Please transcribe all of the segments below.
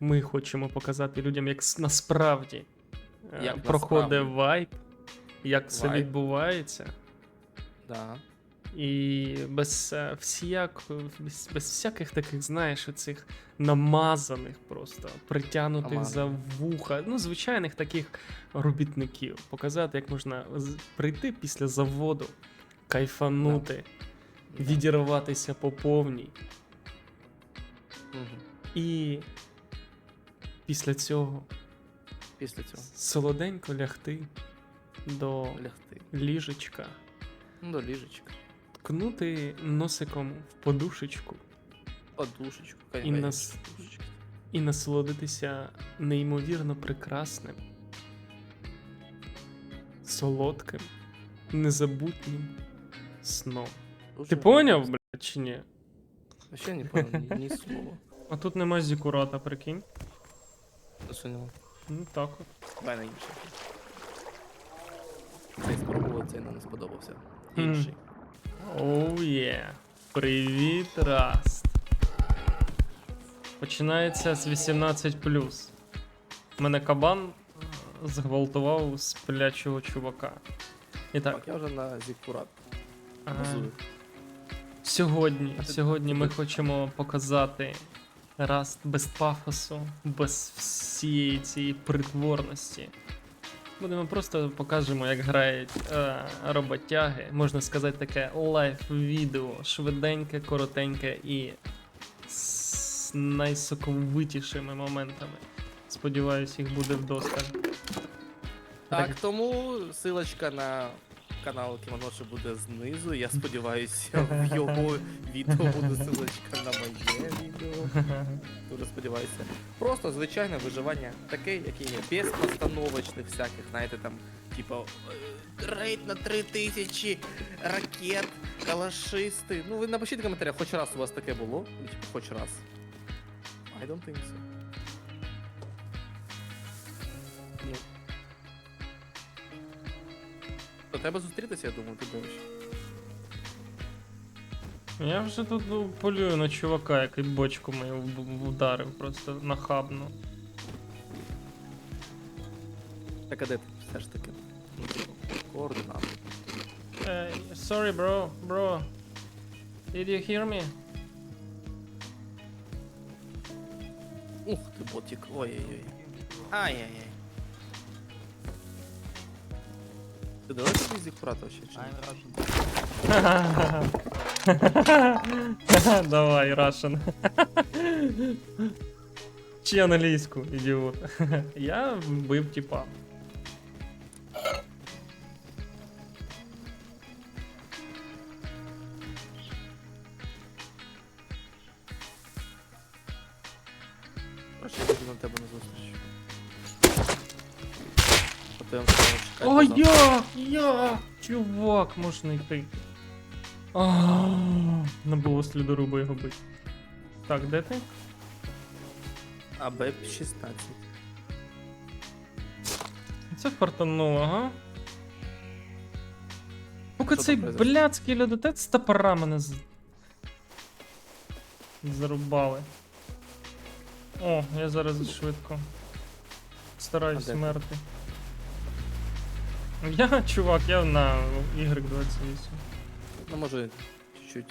Ми хочемо показати людям, як насправді е, Як проходить насправді. вайб, як все відбувається. Да. І без, е, всяк, без, без всяких таких, знаєш, оцих намазаних просто, притягнутих Намазаних. за вуха, ну, звичайних таких робітників. Показати, як можна прийти після заводу, кайфанути, Да. відірватися по повній. Мгм. І після цього Після цього солоденько лягти до лягти. ліжечка, Ну, до ліжечка. ткнути носиком в подушечку Подушечку, І конечно, нас- подушечки. і насолодитися неймовірно прекрасним, солодким, незабутнім сном. Дуже Ти поняв, блядь, чи ні? Вообще не понял ні, ні слова. А тут нема зікурата, прикинь. Та? Ну так от. Давай на інший. Цей спробував, цей нам не сподобався. Інший. Оу є. Привіт, Раст. Починається з 18. Мене кабан е, зґвалтував сплячого чувака. І так, Так, я вже на зікурат. е, сьогодні, сьогодні ми хочемо показати Раст без пафосу, без всієї цієї притворності. Будемо просто покажемо, як грають е, роботяги. Можна сказати, таке лайв-відео, швиденьке, коротеньке і з найсоковитішими моментами. Сподіваюсь, їх буде вдосталь. Так, тому силочка на канал Кімоноши буде знизу. Я сподіваюся, в його відео буде силочка на моє відео. Дуже сподіваюся. Просто звичайне виживання, таке, яке є, без постановочних всяких, знаєте, там, типу, е, рейд на 3000 ракет, калашисти. Ну, ви напишіть в коментарях, хоч раз у вас таке було. Ну, типу, хоч раз. I don't think so. То треба зустрітися, я думаю, ти думаєш. Я вже тут ну, полюю на чувака, який бочку мою в- вдарив просто нахабно. Так, а де ти все ж таки? Ну, Координати. Hey, sorry, bro, bro. Did you hear me? Ух ти, ботик. Ой-ой-ой. Ай-яй-яй. Ти далеко від зікурата вообще? Чи? ні? Давай, Russian. Чи англійську, ідіот. Я вбив типа. Як? Чувак, можна йти. А, Не було слідоруба його бити. Так, де ти? А Б-16. Це фартануло, ага. Поки Що цей там произошло? блядський льодотець з топора мене з... зарубали. О, я зараз швидко. Стараюсь А де ти? смерти. Я, чувак, я на Y28. Ну, може, чуть-чуть.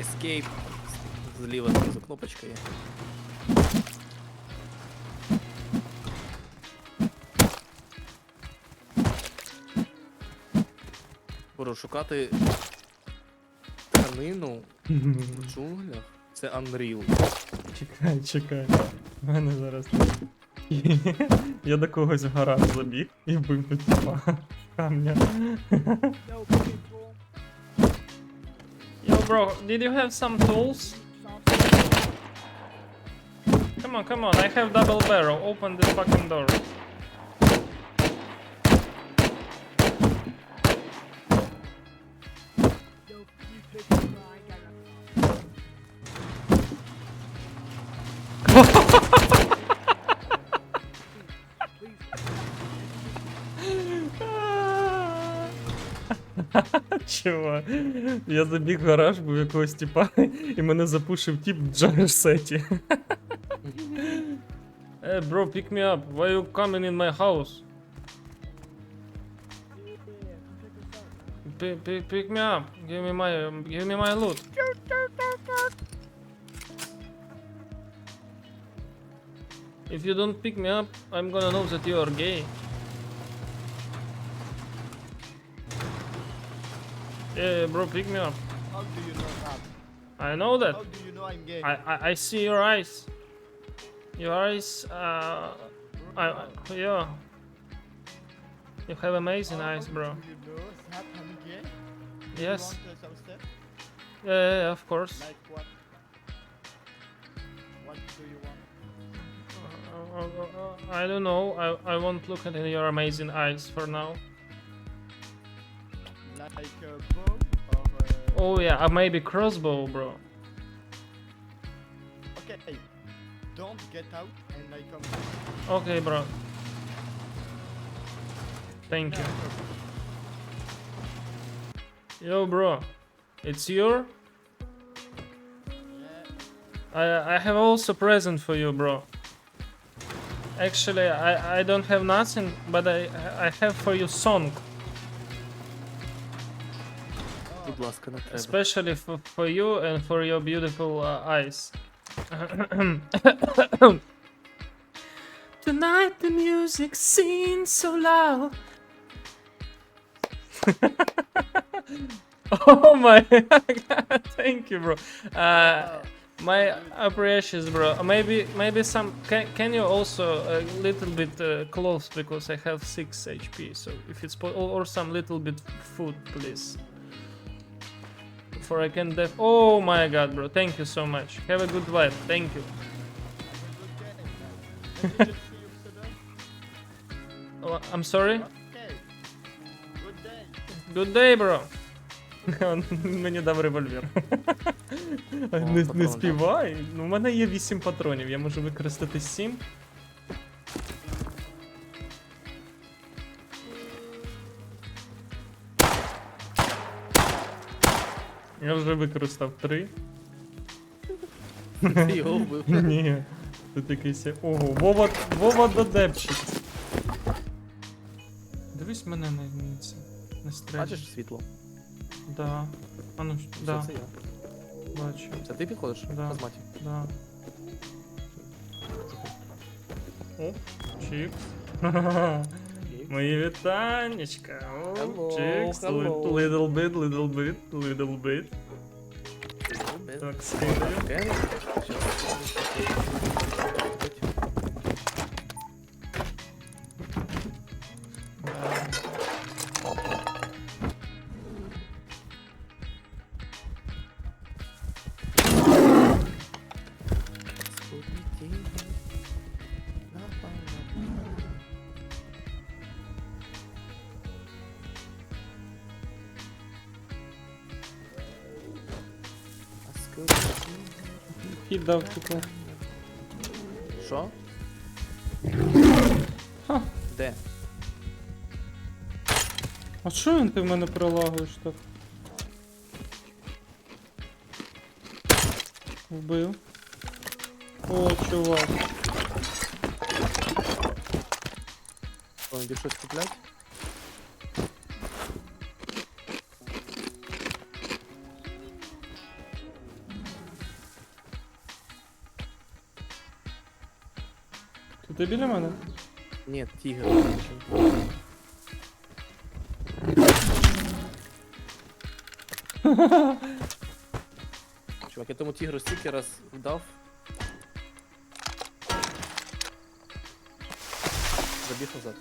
Escape. Зліва знизу кнопочка є. Буду шукати тканину в джунглях. Це Unreal. Чекай, чекай. У мене зараз. Я до когось в гараж забіг і вбив тут типа камня. Yo, bro, did you have some tools? Come on, come on, I have double barrel. Open this fucking door. Чувак, я забіг в гараж, був якогось типа, і мене запушив тип в джагер сеті. Hey, bro, pick me up. Why you coming in my house? Pick, pick, pick me up. Give me my, give me my loot. If you don't pick me up, I'm gonna know that you are gay. Yeah, bro, pick me up. How do you know that? I know that. How do you know I'm gay? I, I, I see your eyes. Your eyes, uh, I, I, yeah. You have amazing eyes, bro. You know that I'm gay? Yes. You want uh, some stuff? Yeah, yeah, yeah, of course. Like what? What do you want? Uh, uh, uh, I don't know. I, I won't look at your amazing eyes for now. Like a bow or uh, Oh yeah, uh, maybe crossbow, bro. Okay. Don't get out and I come. Okay, bro. Thank you. Yo, bro. It's your? I I have also present for you, bro. Actually, I I don't have nothing, but I I have for you song, Будь ласка, не треба. especially for for you and for your beautiful uh, eyes. Tonight the music seems so loud. oh my god! Thank you, bro. Uh, My appreciation, bro. Maybe, maybe some. Can, can you also a little bit uh, close because I have six HP. So if it's po- or, or some little bit food, please. For I can def. Oh my god, bro! Thank you so much. Have a good vibe. Thank you. Oh, I'm sorry. Good day. Bro. Мені дав револьвер. Не, не співай. Ну, у мене є 8 патронів, я можу використати 7. Я вже використав 3. Ти його вбив. Ні. Тут якийсь. Ого, Вова, Вова додепчик. Дивись мене на це. На стресі. Бачиш світло? Да. А ну, Все, да, це я. бачу. Це ти підходиш? Да. Казматі. Да. О, чікс. Мої вітаннячка. О, Hello, чікс. hello. Little bit, little bit, little bit. Так, скидаю. Хід дав типу. Що? Ха. Де? А що він ти в мене прилагуєш так? Вбив. О, чувак. Вам більше куплять? Ти біля мене? Ні, тігр. Чувак, я тому тігру стільки раз вдав. Забіг назад.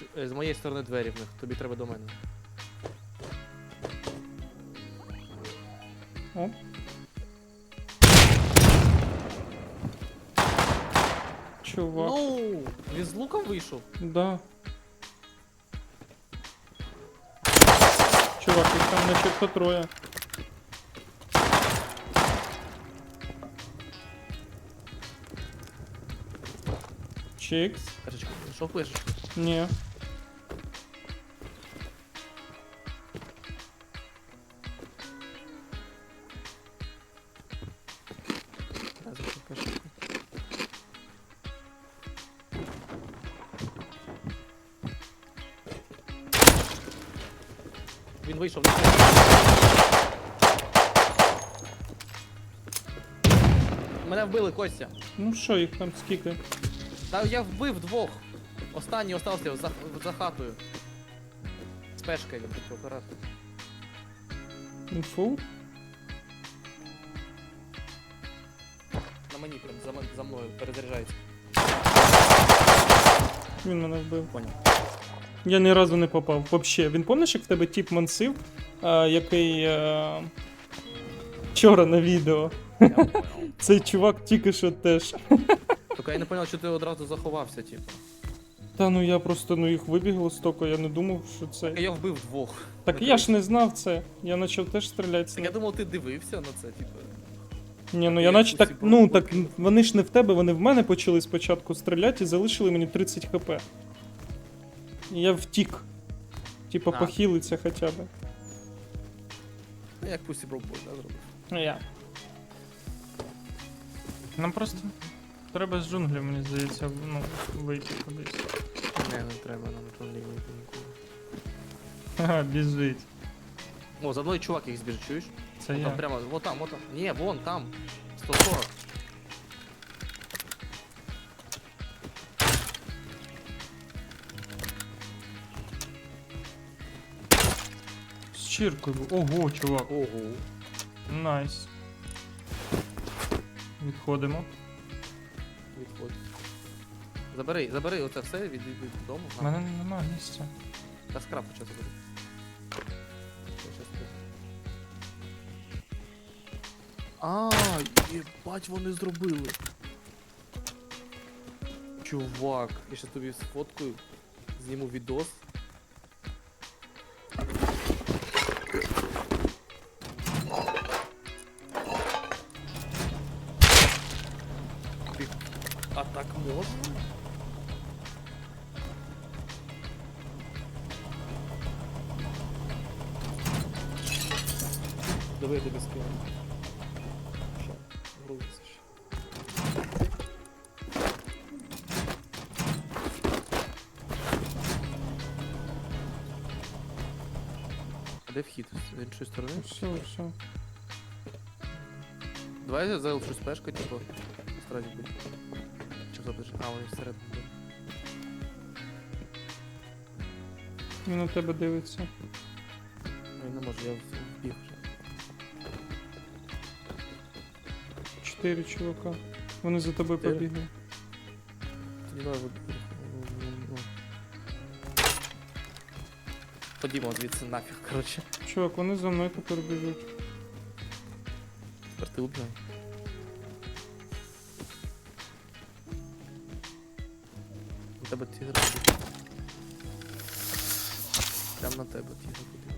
Чу- е, З моєї сторони двері в них, тобі треба до мене. Оп. Чувак. Ну, він з луком вийшов. Да. Чувак, їх там начебто троє. Чикс. Кашечка, що пишеш? Ні. Він вийшов. Мене вбили, Костя. Ну що, їх там скільки? Та я вбив двох. Останній остався за, за хатою. З пешкою, оператор. Інфу? На мені прям за, м- за мною перезаряджається. Він мене вбив. Поняв. Я ні разу не попав. Вообще, він пам'ятаєш, як в тебе тіп мансив, а, який. А... Вчора на відео. Цей чувак тільки що теж. Тільки я не зрозумів, що ти одразу заховався, типу. Та ну я просто ну їх вибігло столько, я не думав, що це. Я вбив двох. Так я ж не знав це. Я почав теж стріляти. Так я думав, ти дивився на це, типу. Ні, ну я я наче так. Ну так вони ж не в тебе, вони в мене почали спочатку стріляти і залишили мені 30 хп. Я втік. Типа А. похилиться хоча б. Ну як Пусі Бробой, да, зробив. Ну я. Нам просто треба з джунглів, мені здається, ну, вийти кудись. Не, не треба нам тут не вийти нікуди. Ага, біжить. О, за мною чувак їх збіж, чуєш? Це Вон я. там прямо, вот там, вот там. Ні, вон там. 140. З Ого, чувак. Ого. Найс. Відходимо. Відходь. Забери, забери оце все від, від, від дому. У мене немає місця. Та скраб хоча забери. Я щас тут. А, єбать, вони зробили. Чувак, я ще тобі сфоткаю, зніму відос. А? Давай скину. Ща, ще. А де вхід? З іншої сторони? Все, все. Давай я залишу спешку, типу. Сразу буде. Запиши? А, вони всередині. Він на тебе дивиться. Ну, я не можу, я вбіг вже. Чотири чувака. Вони за тобою Чотири? побігли. Тоді давай буду. Ну. Ходімо звідси нафіг, коротше. Чувак, вони за мною тепер біжуть. Тепер ти убігай. Тебе тігр буде. Прям на тебе тігр буде.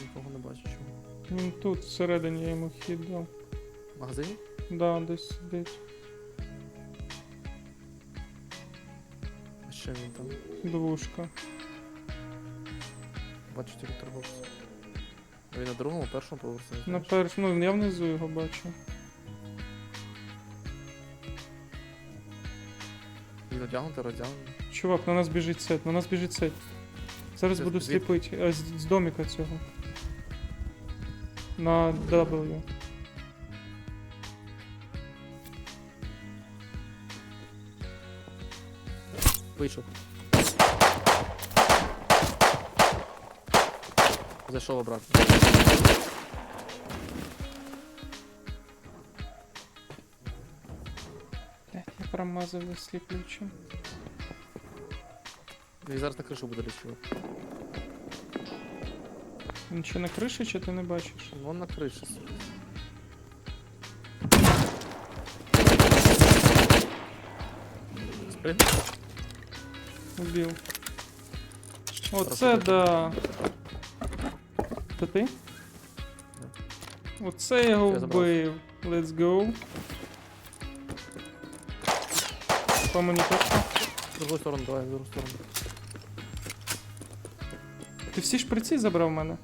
Нікого не бачу чому. Він тут всередині я йому хід дав. В магазині? Да, десь сидить. А що він там? Двушка. Бачу тільки торговця. А Він на другому, першому поверсі. не На знаєш? перш... Ну, я внизу його бачу. Він одягнутий, роздягнутий. Чувак, на нас біжить сет, на нас біжить сет. Зараз Це буду звід- сліпити з, з доміка цього. На W. Вийшов. Зайшов обратно. Я промазав засліплюючим. Він зараз на кришу буде лічувати. Він ще на криші, чи ти не бачиш? Вон на криші. Спригнув? Убив. Оце да. Це ти? Оце я його вбив. Let's go. По мені точно. В другу сторону, давай, в другу сторону. Ти всі шприці забрав в мене?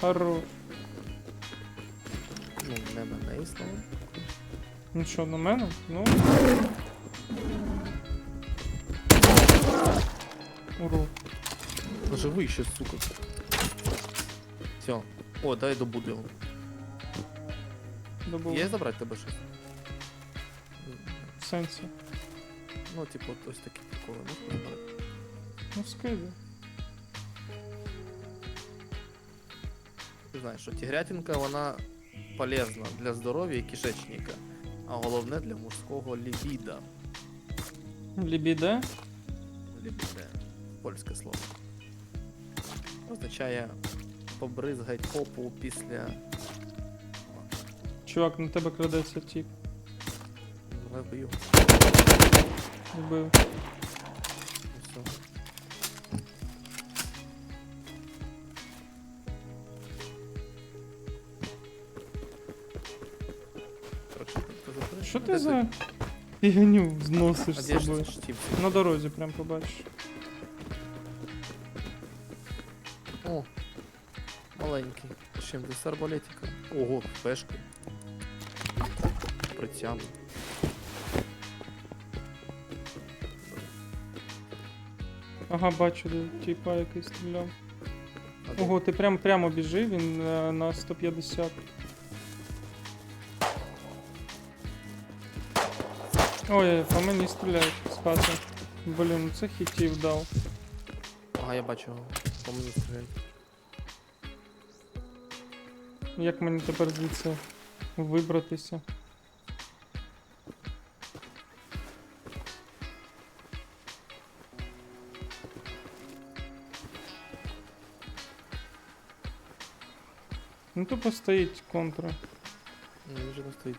Хорош. Ну, не мене існує. Ну що, на мене? Ну. Уру. Живий ще, сука. Все. О, дай добуду його. Добув. Є забрати тебе щось? В сенсі. Ну, типу, от ось такі приколи. Ну, забрати. Ну скиди. Ти знаєш, що тігрятинка, вона полезна для здоров'я і кишечника, а головне для мужського лібіда. Лібіде? Лібіде. Польське слово. Означає побризгать попу після. Чувак, на тебе крадеться тіп. Давай бою. Вбив. Ну, все. Ти? Що ти за фігню зносиш А з де ж собою? штіпці? На дорозі прям побачиш. Маленький. З Чим ти з арбалетика? Ого, пешку. Притягну. Ага, бачу, де тіпа який стріляв. Ого, ти прям прямо біжи, він е, на 150. Ой, по мені стріляють з хати. Блін, ну це хітів дав. Ага, я бачу. По мені стріляють. Як мені тепер звідси вибратися? Ну тупо стоїть контра. Ну, вже не стоїть.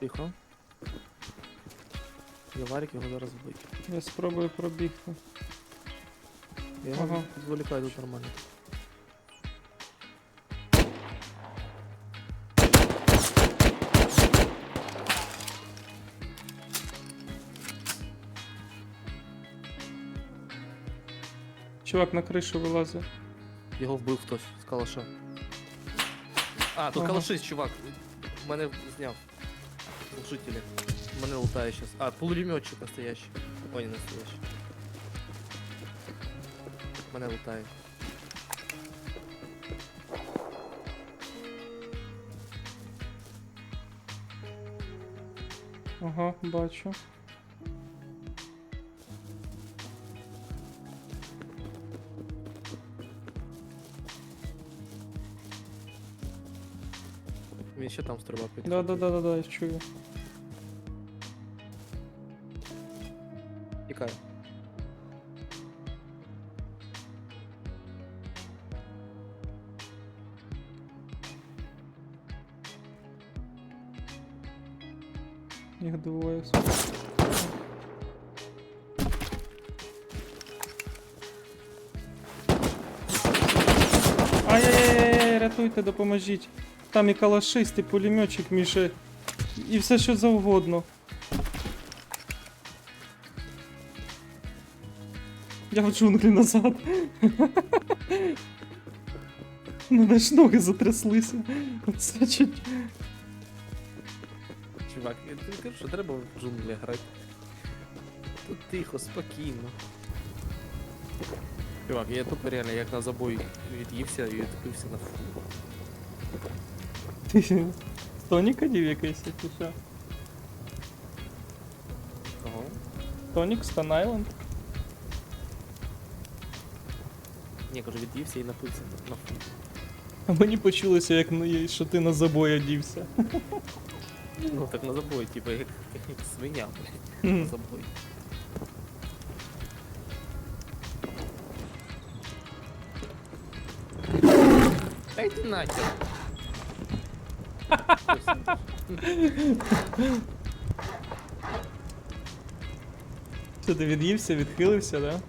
Тихо. Я його зараз вбить. Я спробую пробігти. Я його Ага. зволікаю тут нормально. Чувак на кришу вилазить. Його вбив хтось з калаша. А, тут Ага. калашист, чувак. Мене зняв. Глушителі. Мене лутає сейчас. А, пулеметчик настоящий. Ой, не настоящий. Мене лутає. Ага, бачу. Він ще там стрибав під. Да, да, да, да, да, я чую. Ай-яй-яй, допоможіть. Там і калашист, і пулеметчик, Міша. І все що завгодно. Я в джунглі назад. Мене ж ноги затряслися. Оце. Чувак, я тобі кажу, що треба в джунглі грати. Тут тихо, спокійно. Чувак, я тупо реально як на забой від'ївся і відкрився на фу. Ти Тонік одів якийсь, чи що? Ага. Тонік, Стан Айленд. Ні, кажу, від'ївся і напився на фу. А мені почулося, як на- що ти на забой одівся. Ну так на забой, типу, як, як свиня, блядь, на забой. Хай ти нахер. Що ти від'ївся, відхилився, да?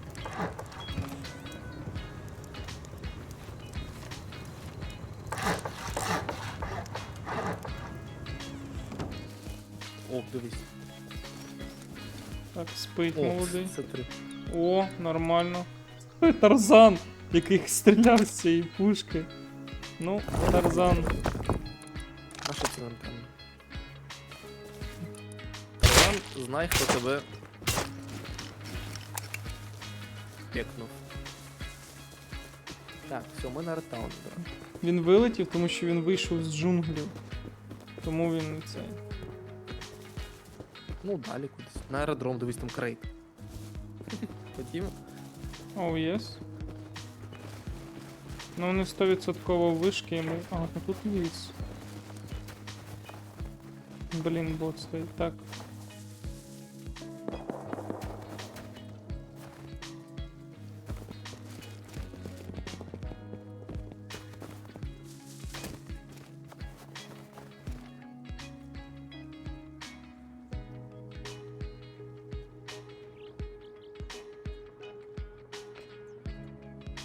О, дивись. Так, спить молодий. це три. О, нормально. Тарзан, який стріляв з цієї пушки. Ну, Тарзан. А що це нам там? Тарзан, знай, хто тебе пекнув. Так, все, ми на ретаун. Він вилетів, тому що він вийшов з джунглів. Тому він цей. Ну, далі кудись. На аеродром, дивись там крейт. Ходімо. Оу, єс. Ну вони 100% вишки, і ми. А, ну тут ліс. Блін, бот стоїть. Так.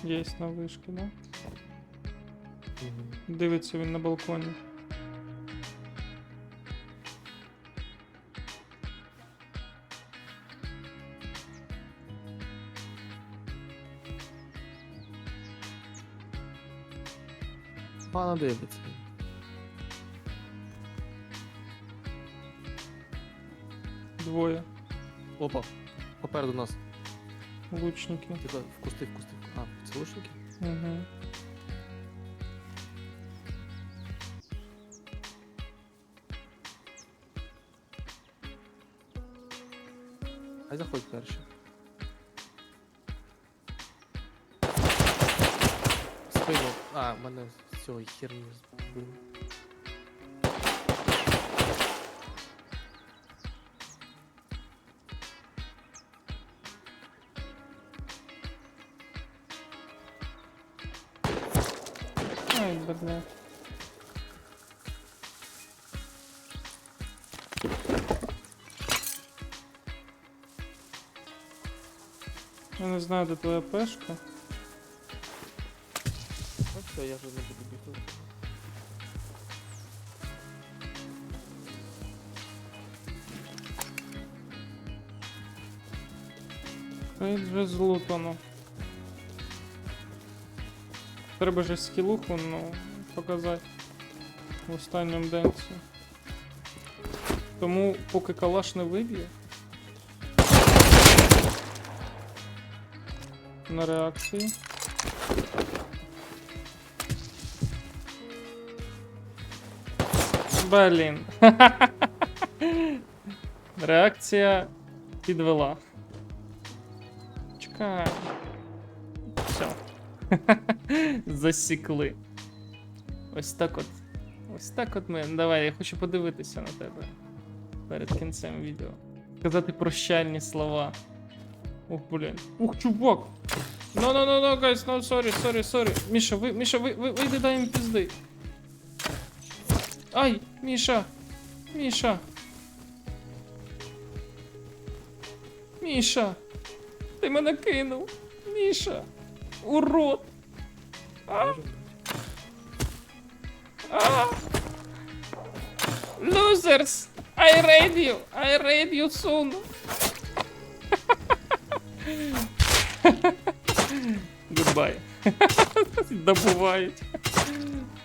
Єсть на вишки, да? Дивиться він на балконі. Пана дивиться. Двоє Опа, попереду нас. лучники. Тихо, в кусти, в кусти. А, це лучники? Угу. Хай заходь перші. Спину. А, мене з цього херні збили. Ай, бля. Не знаю, де твоя пешка. Ну все, я вже не буду бігти. Хай вже злутано. Треба же скілуху, ну, показати в останньому денці. Тому поки калаш не виб'є. На реакції. Блін. Реакція підвела. Чекай. Все. Засікли. Ось так от. Ось так от ми. Давай, я хочу подивитися на тебе перед кінцем відео. Сказати прощальні слова. Ух, блін. Ух, чувак! No, no, no, no, guys, no, sorry, sorry, sorry. Міша, ви, Міша, ви, ви, вийди, дай їм пізди. Ай, Міша! Міша! Міша! Ти мене кинув! Міша! Урод! А! А! Losers! I raid you! I raid you soon! Goodbye. Добувають.